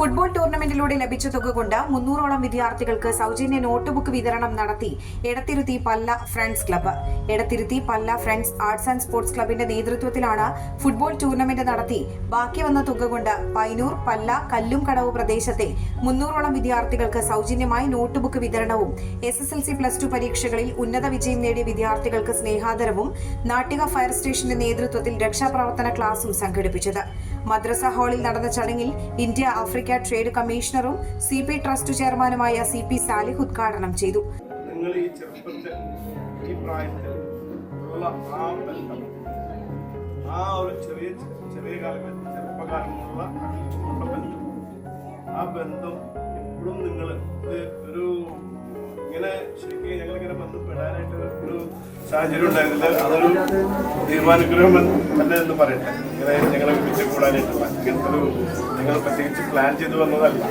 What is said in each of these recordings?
Football ടൂർണമെന്റിലൂടെ ലഭിച്ച തുക കൊണ്ട് മുന്നൂറോളം വിദ്യാർത്ഥികൾക്ക് സൗജന്യ നോട്ട്ബുക്ക് വിതരണം നടത്തി എടത്തിരുത്തി പല്ല ഫ്രണ്ട്സ് ക്ലബ്ബ്. എടത്തിരുത്തി പല്ല ഫ്രണ്ട്സ് ആർട്സ് ആൻഡ് സ്പോർട്സ് ക്ലബിന്റെ നേതൃത്വത്തിലാണ് ഫുട്ബോൾ ടൂർണമെന്റ് നടത്തി. ബാക്കി വന്ന തുക കൊണ്ട് പൈനൂർ പല്ല കല്ലും കടവ് പ്രദേശത്തെ മുന്നൂറോളം വിദ്യാർത്ഥികൾക്ക് സൗജന്യമായി നോട്ട് ബുക്ക് വിതരണവും S S L C plus two പരീക്ഷകളിൽ ഉന്നത വിജയം നേടിയ വിദ്യാർത്ഥികൾക്ക് സ്നേഹാദരവും നാട്ടിക ഫയർ സ്റ്റേഷന്റെ നേതൃത്വത്തിൽ രക്ഷാപ്രവർത്തന ക്ലാസും സംഘടിപ്പിച്ചത്. മദ്രസ ഹാളിൽ നടന്ന ചടങ്ങിൽ ഇന്ത്യ ആഫ്രിക്ക ട്രേഡ് കമ്മീഷണറും സി പി ട്രസ്റ്റ് ചെയർമാനുമായ സി പി സാലിഹ് ഉദ്ഘാടനം ചെയ്തു. നിങ്ങൾ ഈ ഈ ആ ബന്ധം എപ്പോഴും നിങ്ങൾ ഒരു ഇങ്ങനെ ശരിക്കും ഞങ്ങളിങ്ങനെ ബന്ധപ്പെടാനായിട്ട് ഒരു സാഹചര്യം ഉണ്ടായിരുന്നില്ല. അതൊരു തീരുമാനഗ്രഹം അല്ല എന്ന് പറയട്ടെ. ഇങ്ങനെ ഞങ്ങളെ ഒരുമിച്ച് കൂടാനായിട്ടുള്ള ഇങ്ങനത്തെ ഒരു ഞങ്ങൾ പ്രത്യേകിച്ച് പ്ലാൻ ചെയ്തു വന്നതല്ല.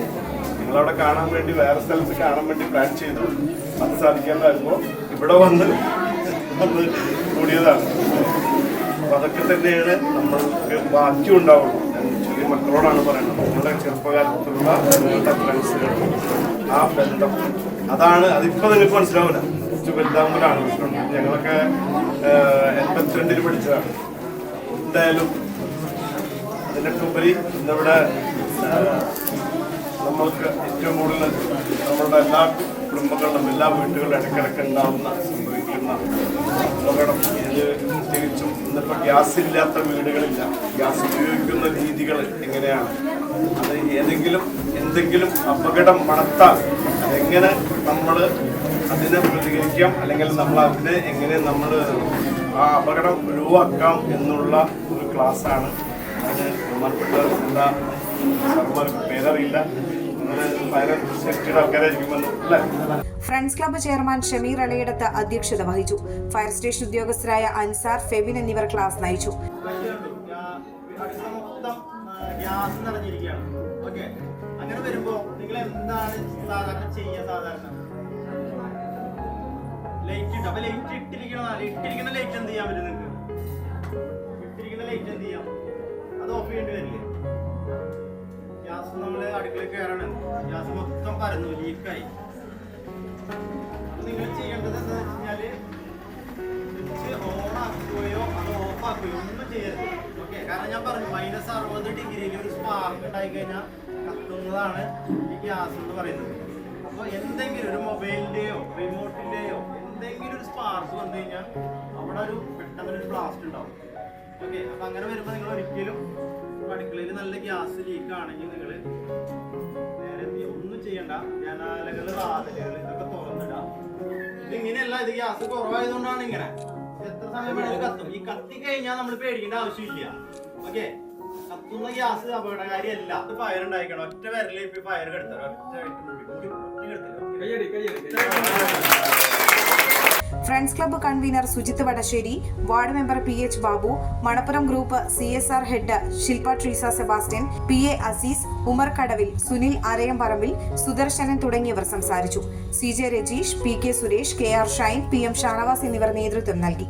നിങ്ങളവിടെ കാണാൻ വേണ്ടി വേറെ സ്ഥലത്ത് കാണാൻ വേണ്ടി പ്ലാൻ ചെയ്തു. അത് സാധിക്കാണ്ടായിരുന്നു. ഇവിടെ വന്ന് വന്ന് കൂടിയതാണ്. അപ്പൊ അതൊക്കെ തന്നെയാണ് നമ്മൾക്ക് ബാക്കി ഉണ്ടാവുള്ളൂ. ചെറിയ മക്കളോടാണ് പറയുന്നത് നമ്മുടെ ചെറുപ്പകാലത്തുള്ള ആ ബന്ധം. അതാണ് അതിപ്പോ നിങ്ങൾക്ക് മനസ്സിലാവില്ല വലുതാകുമ്പോഴാണ് മനസ്സിലാവുന്നത് ഞങ്ങളൊക്കെ എൺപത്തിരണ്ടിൽ പഠിച്ചതാണ്. എന്തായാലും അതിനൊക്കെ ഉപരി ഇന്നിവിടെ നമ്മൾക്ക് ഏറ്റവും കൂടുതൽ നമ്മളുടെ എല്ലാ കുടുംബങ്ങളിലും എല്ലാ വീടുകളിലും ഇടയ്ക്കിടയ്ക്ക് ഉണ്ടാവുന്ന സംഭവിക്കുന്ന അപകടം. ഇത് പ്രത്യേകിച്ചും ഇന്നിപ്പോൾ ഗ്യാസ് ഇല്ലാത്ത വീടുകളില്ല. ഗ്യാസ് ഉപയോഗിക്കുന്ന രീതികൾ എങ്ങനെയാണ്? അത് ഏതെങ്കിലും എന്തെങ്കിലും അപകടം മണത്താൽ എങ്ങനെ നമ്മൾ അതിനെ പ്രതികരിക്കാം. അല്ലെങ്കിൽ നമ്മൾ അതിനെ എങ്ങനെ നമ്മൾ ആ അപകടം ഒഴിവാക്കാം എന്നുള്ള ഒരു ക്ലാസ്സാണ്. അതിന് ബഹുമാനപ്പെട്ട എന്താ സർമാർക്ക് പേരറിയില്ല. ഫയർ സേഫ്റ്റിയുടെ ആൾക്കാരായിരിക്കും വന്നു അല്ലേ? Friends club chairman Shameer Alayidath അധ്യക്ഷത വഹിച്ചു. ഫയർ സ്റ്റേഷൻ ഉദ്യോഗസ്ഥരായ അൻസാർ ഫെബിൻ എന്നിവർ ക്ലാസ് നയിച്ചു. ഗ്യാസ് നിറഞ്ഞിരിക്കുകയാണ്. ഓക്കെ. അങ്ങനെ വരുമ്പോ നിങ്ങൾ എന്താണ് സാധാരണ ചെയ്യുക സാധാരണ? ഉണ്ട് അപ്പൊ ലൈറ്റ് ഇട്ടിരിക്കണ? ഇട്ടിരിക്കുന്ന ലൈറ്റ് എന്ത് ചെയ്യാൻ പറ്റും നിങ്ങൾക്ക് ഇട്ടിരിക്കുന്ന ലൈറ്റ് എന്ത് ചെയ്യാം? അത് ഓഫ് ചെയ്യേണ്ടി വരില്ലേ? ഗ്യാസ് നമ്മൾ അടുക്കളയിൽ കയറാണ്. ഗ്യാസ് മൊത്തം പരന്നു ലീക്കായി നിങ്ങൾ ചെയ്യേണ്ടത് എന്താ വെച്ച് കഴിഞ്ഞാൽ സ്വിച്ച് ഓൺ ആക്കുകയോ അത് ഓഫ് ആക്കുകയോ ഒന്നും ചെയ്യരുത്. ഓക്കെ കാരണം ഞാൻ പറഞ്ഞു മൈനസ് അറുപത് ഡിഗ്രിയിൽ ഒരു സ്പാർക്ക് ഉണ്ടായി കഴിഞ്ഞാൽ കത്തുന്നതാണ് ഈ ഗ്യാസ് എന്ന് പറയുന്നത്. അപ്പോൾ എന്തെങ്കിലും ഒരു ഒരു സ്പാർക്ക് വന്നു കഴിഞ്ഞാൽ അവിടെ ഒരു പെട്ടെന്ന് ഒരു ബ്ലാസ്റ്റ് ഉണ്ടാവും. ഓക്കെ അപ്പൊ അങ്ങനെ വരുമ്പോൾ നിങ്ങൾ ഒരിക്കലും അടുക്കളയിൽ നല്ല ഗ്യാസ് ലീക്ക് ആണെങ്കിൽ നിങ്ങൾ നേരെ ഒന്നും ചെയ്യണ്ട. ജനാലകൾ വാതിലുകൾ ഇതൊക്കെ തുറന്നിടാം. ഇങ്ങനെയല്ല ഇത് ഗ്യാസ് കുറവായതുകൊണ്ടാണ് ഇങ്ങനെ. എത്ര സമയം വേണമെങ്കിലും കത്തും. ഈ കത്തി കഴിഞ്ഞാൽ നമ്മൾ പേടിക്കേണ്ട ആവശ്യമില്ല. ഓക്കെ കത്തുന്ന ഗ്യാസ് അപകടകാരിയല്ല. ഇത് ഫയർ ഉണ്ടായിക്കണം ഒറ്റ വിരലിൽ ഇപ്പൊ ഫയർ കെടുത്തരാം ഒറ്റ friends club convener Sujith Vadasseri ward member P H Babu Manappuram group C S R head Shilpa Treesa Sebastian P A Aziz Umar കടവിൽ സുനിൽ അരയംപറമ്പിൽ സുദർശനൻ തുടങ്ങിയവർ സംസാരിച്ചു. C J Rajeesh P K Suresh K R Shine P M Shanavas എന്നിവർ നേതൃത്വം നൽകി.